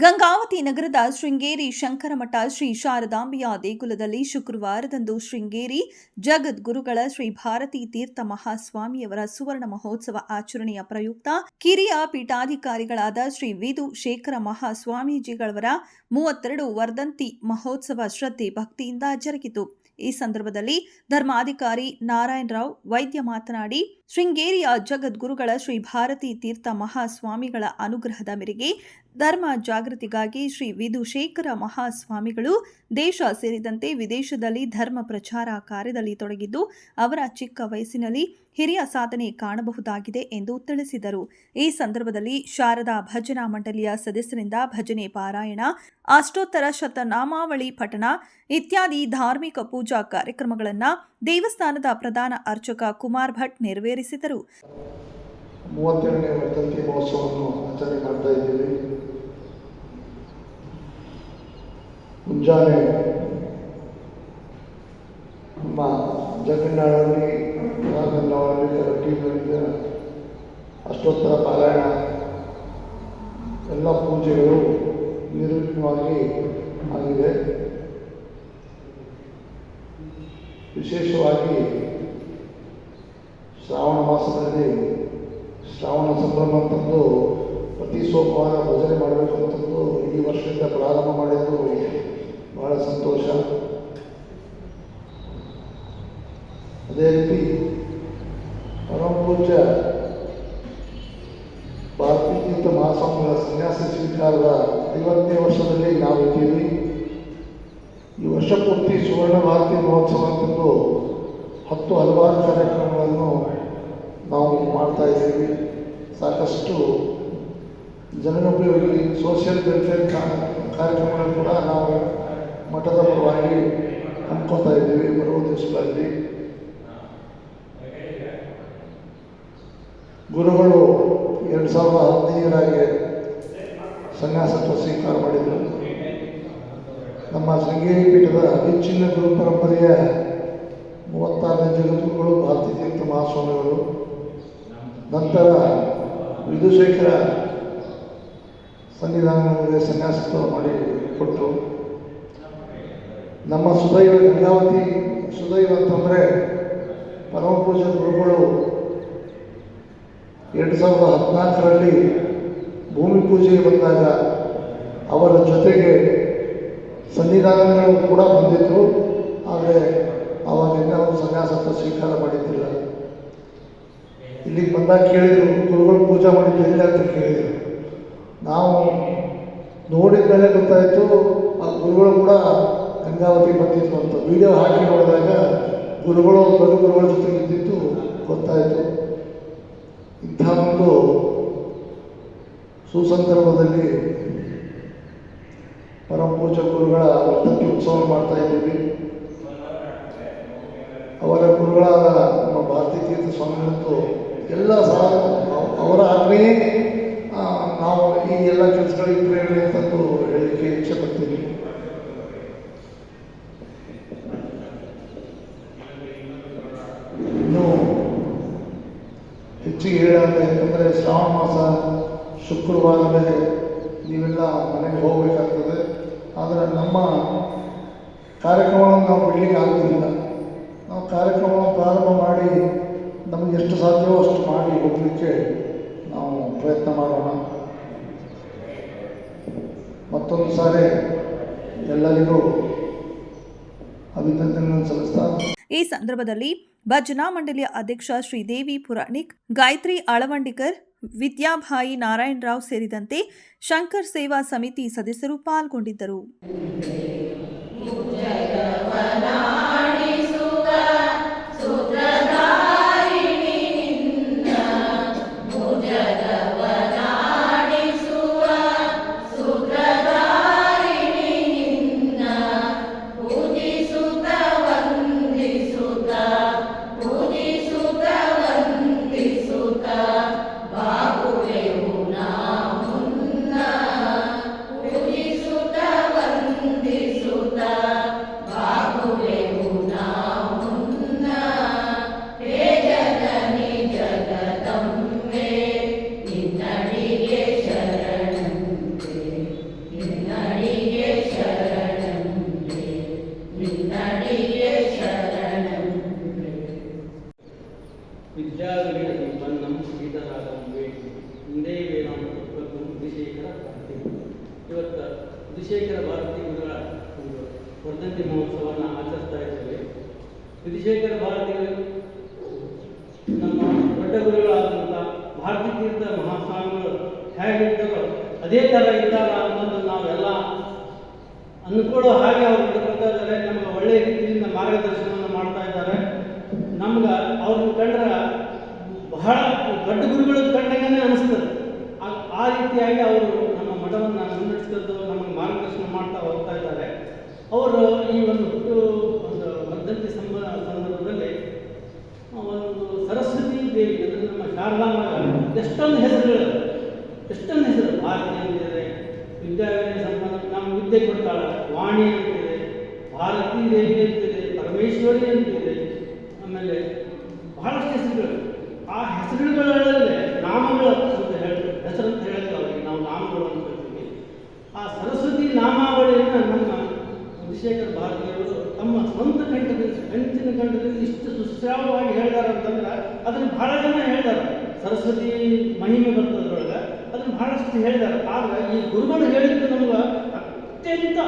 ಗಂಗಾವತಿ ನಗರದ ಶೃಂಗೇರಿ ಶಂಕರಮಠ ಶ್ರೀ ಶಾರದಾಂಬೆಯ ದೇಗುಲದಲ್ಲಿ ಶುಕ್ರವಾರದಂದು ಶೃಂಗೇರಿ ಜಗದ್ಗುರುಗಳ ಶ್ರೀ ಭಾರತೀ ತೀರ್ಥ ಮಹಾಸ್ವಾಮಿಯವರ ಸುವರ್ಣ ಮಹೋತ್ಸವ ಆಚರಣೆಯ ಪ್ರಯುಕ್ತ ಕಿರಿಯ ಪೀಠಾಧಿಕಾರಿಗಳಾದ ಶ್ರೀ ವಿದು ಶೇಖರ ಮಹಾಸ್ವಾಮೀಜಿಗಳವರ ಮೂವತ್ತೆರಡು ವರ್ಧಂತಿ ಮಹೋತ್ಸವ ಶ್ರದ್ಧೆ ಭಕ್ತಿಯಿಂದ ಜರುಗಿತು. ಈ ಸಂದರ್ಭದಲ್ಲಿ ಧರ್ಮಾಧಿಕಾರಿ ನಾರಾಯಣರಾವ್ ವೈದ್ಯ ಮಾತನಾಡಿ ಶೃಂಗೇರಿಯ ಜಗದ್ಗುರುಗಳ ಶ್ರೀ ಭಾರತೀ ತೀರ್ಥ ಮಹಾಸ್ವಾಮಿಗಳ ಅನುಗ್ರಹದ ಮೇರೆಗೆ ಧರ್ಮ ಜಾಗೃತಿಗಾಗಿ ಶ್ರೀ ವಿಧುಶೇಖರ ಮಹಾಸ್ವಾಮಿಗಳು ದೇಶ ಸೇರಿದಂತೆ ವಿದೇಶದಲ್ಲಿ ಧರ್ಮ ಪ್ರಚಾರ ಕಾರ್ಯದಲ್ಲಿ ತೊಡಗಿದ್ದು, ಅವರ ಚಿಕ್ಕ ವಯಸ್ಸಿನಲ್ಲಿ ಹಿರಿಯ ಸಾಧನೆ ಕಾಣಬಹುದಾಗಿದೆ ಎಂದು ತಿಳಿಸಿದರು. ಈ ಸಂದರ್ಭದಲ್ಲಿ ಶಾರದಾ ಭಜನಾ ಮಂಡಳಿಯ ಸದಸ್ಯರಿಂದ ಭಜನೆ ಪಾರಾಯಣ, ಅಷ್ಟೋತ್ತರ ಶತನಾಮಾವಳಿ ಪಠಣ ಇತ್ಯಾದಿ ಧಾರ್ಮಿಕ ಪೂಜಾ ಕಾರ್ಯಕ್ರಮಗಳನ್ನು ದೇವಸ್ಥಾನದ ಪ್ರಧಾನ ಅರ್ಚಕ ಕುಮಾರ್ ಭಟ್ ನೆರವೇರಿಸಿದರು. ಮೂವತ್ತೆರಡನೇ ವರ್ಧಂತಿ ಮಹೋತ್ಸವವನ್ನು ಆಚರಣೆ ಮಾಡ್ತಾ ಇದ್ದೀವಿ. ಮುಂಜಾನೆ ನಮ್ಮ ಜಗನ್ನಾಳಲ್ಲಿ ಅಷ್ಟೋತ್ತರ ಪಾರಾಯಣ, ಎಲ್ಲ ಪೂಜೆಗಳು ನಿರ್ವಿಘ್ನವಾಗಿ ಆಗಿದೆ. ವಿಶೇಷವಾಗಿ ಶ್ರಾವಣ ಮಾಸದಲ್ಲಿ ಶ್ರಾವಣ ಸಂಭ್ರಮ ಪ್ರತಿ ಸೋಮವಾರ ಭಜನೆ ಮಾಡಬೇಕು ಅಂತಂದು ಈ ವರ್ಷದಿಂದ ಪ್ರಾರಂಭ ಮಾಡಿದ್ದು ಬಹಳ ಸಂತೋಷ. ಅದೇ ರೀತಿ ಪರಮ ಪೂಜ ಭಾರತೀಯ ಮಹಾಸ್ವಾಮಿಗಳ ಸನ್ಯಾಸ ಸ್ವೀಕಾರದ ಐವತ್ತನೇ ವರ್ಷದಲ್ಲಿ ನಾವು ಇದ್ದೀವಿ. ಈ ವರ್ಷ ಪೂರ್ತಿ ಸುವರ್ಣ ಭಾರತೀಯ ಮಹೋತ್ಸವ ಅಂತಂದು ಹತ್ತು ಹಲವಾರು ಕಾರ್ಯಕ್ರಮಗಳನ್ನು ನಾವು ಮಾಡ್ತಾ ಇದ್ದೀವಿ. ಸಾಕಷ್ಟು ಜನೋಪಯೋಗಿ ಸೋಷಿಯಲ್ ವೆಲ್ಫೇರ್ ಕಾರ್ಯಕ್ರಮಗಳು ಕೂಡ ನಾವು ಮಠದ ಪರವಾಗಿ ಹಮ್ಮಿಕೊಳ್ತಾ ಇದ್ದೀವಿ ಬರುವ ದಿವಸಗಳಲ್ಲಿ. ಗುರುಗಳು ಎರಡು ಸಾವಿರದ ಹದಿನೈದರಾಗೆ ಸನ್ಯಾಸತ್ವ ಸ್ವೀಕಾರ ಮಾಡಿದರು. ನಮ್ಮ ಶೃಂಗೇರಿ ಪೀಠದ ಅವಿಚ್ಛಿನ್ನ ಗುರು ಪರಂಪರೆಯ ಮೂವತ್ತಾರನೇ ಜಗದ್ಗುರುಗಳು ಭಾರತೀಯ ತೀರ್ಥ ಮಹಾಸ್ವಾಮಿಗಳು. ನಂತರ ವಿಧುಶೇಖರ ಸನ್ನಿಧಾನಗಳಿಗೆ ಸನ್ಯಾಸತ್ವ ಮಾಡಿ ಕೊಟ್ಟು ನಮ್ಮ ಸುದೈವ ಗಂಗಾವತಿ, ಸುದೈವ ಅಂತಂದರೆ ಪರಮ ಪೂಜೆ ಗುರುಗಳು ಎರಡು ಸಾವಿರದ ಹದಿನಾಲ್ಕರಲ್ಲಿ ಭೂಮಿ ಪೂಜೆಗೆ ಬಂದಾಗ ಅವರ ಜೊತೆಗೆ ಸನ್ನಿಧಾನಗಳು ಕೂಡ ಬಂದಿತ್ತು, ಆದರೆ ಇನ್ನೂ ಸನ್ಯಾಸತ್ವ ಸ್ವೀಕಾರ ಮಾಡಿದ್ದಿಲ್ಲ. ಇಲ್ಲಿಗೆ ಬಂದಾಗ ಕೇಳಿದರು ಗುರುಗಳು ಪೂಜೆ ಮಾಡಿದ್ದು ಎಲ್ಲಿ ಅಂತ ಕೇಳಿದರು. ನಾವು ನೋಡಿದ ಮೇಲೆ ಗೊತ್ತಾಯಿತು, ಆ ಗುರುಗಳು ಕೂಡ ಗಂಗಾವತಿ ಬಂದಿತ್ತು ಅಂತ. ವಿಡಿಯೋ ಹಾಕಿ ನೋಡಿದಾಗ ಗುರುಗಳು, ದೊಡ್ಡ ಗುರುಗಳ ಜೊತೆ ಇದ್ದಿದ್ದು ಗೊತ್ತಾಯಿತು. ಇಂಥ ಒಂದು ಸುಸಂದರ್ಭದಲ್ಲಿ ಪೂಜಾ ಗುರುಗಳ ವರ್ಧಂತಿ ಉತ್ಸವ ಮಾಡ್ತಾ ಇದ್ದೀವಿ. ಅವರ ಗುರುಗಳಾದ ನಮ್ಮ ಭಾರತೀಯ ತೀರ್ಥ ಸ್ವಾಮಿಗಳಂತೂ ಎಲ್ಲ ಸಹ ಅವರ ಆಜ್ಞೆಯೇ ನಾವು ಈ ಎಲ್ಲ ಕೆಲಸಗಳಿಗೆ ಪ್ರೇರಣೆ ಅಂತಂದು ಹೇಳಲಿಕ್ಕೆ ಇಚ್ಛೆ ಪಡ್ತೀನಿ. ಇನ್ನು ಹೆಚ್ಚಿಗೆ ಹೇಳಾಗ ಯಾಕಂದರೆ ಶ್ರಾವಣ ಮಾಸ ಶುಕ್ರವಾರ ಮೇಲೆ ನೀವೆಲ್ಲ ಮನೆಗೆ ಹೋಗಬೇಕಾಗ್ತದೆ. ಆದರೆ ನಮ್ಮ ಕಾರ್ಯಕ್ರಮವನ್ನು ನಾವು ಬಿಡಲಿಕ್ಕೆ ಆಗೋದಿಲ್ಲ. ನಾವು ಕಾರ್ಯಕ್ರಮವನ್ನು ಪ್ರಾರಂಭ ಮಾಡಿ ಎಷ್ಟು ಸಾಧ್ಯವೋ ಅಷ್ಟು ಮಾಡಿ ಹೋಗಲಿಕ್ಕೆ ನಾವು ಪ್ರಯತ್ನ ಮಾಡೋಣ. ಮತ್ತೊಂದು ಸಾರಿ ಎಲ್ಲರಿಗೂ ಅಭಿನಂದನೆಗಳನ್ನು ಸಲ್ಲಿಸ್ತಾ ಈ ಸಂದರ್ಭದಲ್ಲಿ ಭಜನಾ ಮಂಡಳಿಯ ಅಧ್ಯಕ್ಷ ಶ್ರೀದೇವಿ ಪುರಾಣಿಕ್, ಗಾಯತ್ರಿ ಅಳವಂಡಿಕರ್, ವಿದ್ಯಾಭಾಯಿ ನಾರಾಯಣರಾವ್ ಸೇರಿದಂತೆ ಶಂಕರ್ ಸೇವಾ ಸಮಿತಿ ಸದಸ್ಯರು ಪಾಲ್ಗೊಂಡಿದ್ದರು. ವಿಧಿಶೇಖರ ಭಾರತಿ ಗುರುಗಳ ಒಂದು ವರ್ಧಂತಿ ಮಹೋತ್ಸವವನ್ನು ಆಚರಿಸ್ತಾ ಇದ್ದೇವೆ. ವಿಧಿಶೇಖರ ಭಾರತಿಗಳು ನಮ್ಮ ದೊಡ್ಡ ಗುರುಗಳಾದಂಥ ಭಾರತೀ ತೀರ್ಥ ಮಹಾಸ್ವಾಮಿಗಳು ಹೇಗಿದ್ದರೋ ಅದೇ ಥರ ಇದ್ದಾರ ಅನ್ನೋದನ್ನು ನಾವೆಲ್ಲ ಅನ್ಕೊಳ್ಳೋ ಹಾಗೆ ಅವ್ರು ನಡ್ಕೊಳ್ತಾ ಇದ್ದಾರೆ. ನಮಗೆ ಒಳ್ಳೆಯ ರೀತಿಯಿಂದ ಮಾರ್ಗದರ್ಶನವನ್ನು ಮಾಡ್ತಾ ಇದ್ದಾರೆ. ನಮ್ಗೆ ಅವ್ರನ್ನ ಕಂಡ್ರೆ ಬಹಳ ದೊಡ್ಡ ಗುರುಗಳು ಕಂಡಂಗೆ ಅನಿಸ್ತದೆ. ಆ- ರೀತಿಯಾಗಿ ಅವರು ನಮ್ಮ ಮಠವನ್ನು ಮಾರ್ಗದರ್ಶನ ಮಾಡ್ತಾ ಹೋಗ್ತಾ ಇದ್ದಾರೆ. ಅವರು ಈ ಒಂದು ಹುಟ್ಟು ಒಂದು ವರ್ಧಂತಿ ಸಂಬ, ಸಂದರ್ಭದಲ್ಲಿ ಒಂದು ಸರಸ್ವತಿ ದೇವಿ, ಅಂದರೆ ನಮ್ಮ ಶಾರದಾಂಬ ಎಷ್ಟೊಂದು ಹೆಸರುಗಳು ಎಷ್ಟೊಂದು ಹೆಸರು? ಭಾರತಿ ಅಂತಿದೆ ವಿದ್ಯಾವಿನ ಸಂಬಂಧ ನಮ್ಮ ವಿದ್ಯೆ ಕೊಡ್ತಾಳೆ, ವಾಣಿ ಅಂತಿದೆ, ಭಾರತೀ ದೇವಿ ಅಂತಿದೆ, ಪರಮೇಶ್ವರಿ ಅಂತಿದೆ. ಆಮೇಲೆ ಬಹಳಷ್ಟು ಹೆಸರುಗಳು. ಆ ಹೆಸರುಗಳಲ್ಲೇ ನಾಮಗಳು ಅಂತ ಹೇಳ್ತಾರೆ ಹೆಸರು ಅಂತ ಹೇಳ್ತೀವಿ ಅವರಿಗೆ ನಾವು ನಾಮಗಳು ಅಂತ ಹೇಳ್ತೀವಿ ಆ ಸರಸ್ವತಿ ನಾಮಾವಳಿಯನ್ನು ನಮ್ಮ ಚಂದ್ರಶೇಖರ್ ಭಾರತೀಯವರು ತಮ್ಮ ಸ್ವಂತ ಕಂಠದಲ್ಲಿ, ಕಂಚಿನ ಕಂಠದಲ್ಲಿ ಇಷ್ಟು ಸುಶ್ರಾವವಾಗಿ ಹೇಳ್ತಾರೆ ಅಂತಂದ್ರೆ ಅದನ್ನು ಬಹಳ ಜನ ಹೇಳ್ತಾರೆ ಸರಸ್ವತಿ ಮಹಿಮೆ ಬರ್ತದ್ರೊಳಗೆ ಅದನ್ನು ಬಹಳಷ್ಟು ಹೇಳಿದ್ದಾರೆ ಆದ್ರೆ ಈ ಗುರುಗಳು ಹೇಳಿದ್ದು ನಮ್ಗೆ ಅತ್ಯಂತ